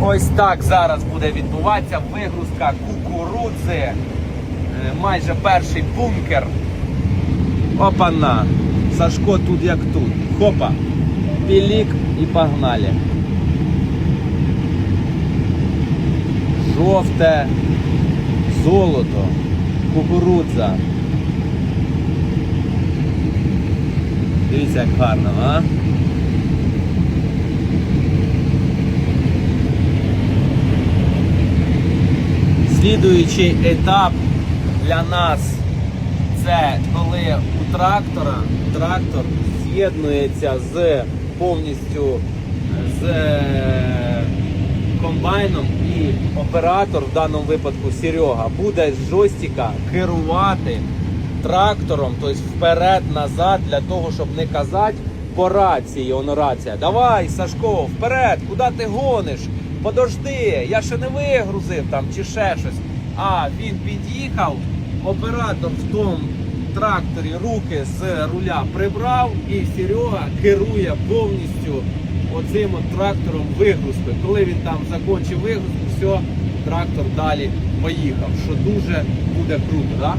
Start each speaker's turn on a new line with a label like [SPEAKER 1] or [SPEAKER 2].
[SPEAKER 1] Ось так зараз буде відбуватися вигрузка кукурудзи. Е, Майже перший бункер. Опана. Сашко тут як тут. Хопа. Пілік і погнали. Жовте золото. Кукурудза. Дивіться, як гарно, а? Слідуючий етап для нас це коли у трактора трактор з'єднується з повністю з е, комбайном і оператор, в даному випадку Серега, буде з джойстика керувати трактором, тобто вперед-назад, для того, щоб не казати по рації, воно рація. Давай, Сашко, вперед, куди ти гониш? Подожди, я ще не вигрузив там чи ще щось. А він під'їхав, оператор в тому тракторі руки з руля прибрав, і Серега керує повністю оцим от трактором вигрузкою. Коли він там закінчив вигрузку, все, трактор далі поїхав. Що дуже буде круто, так?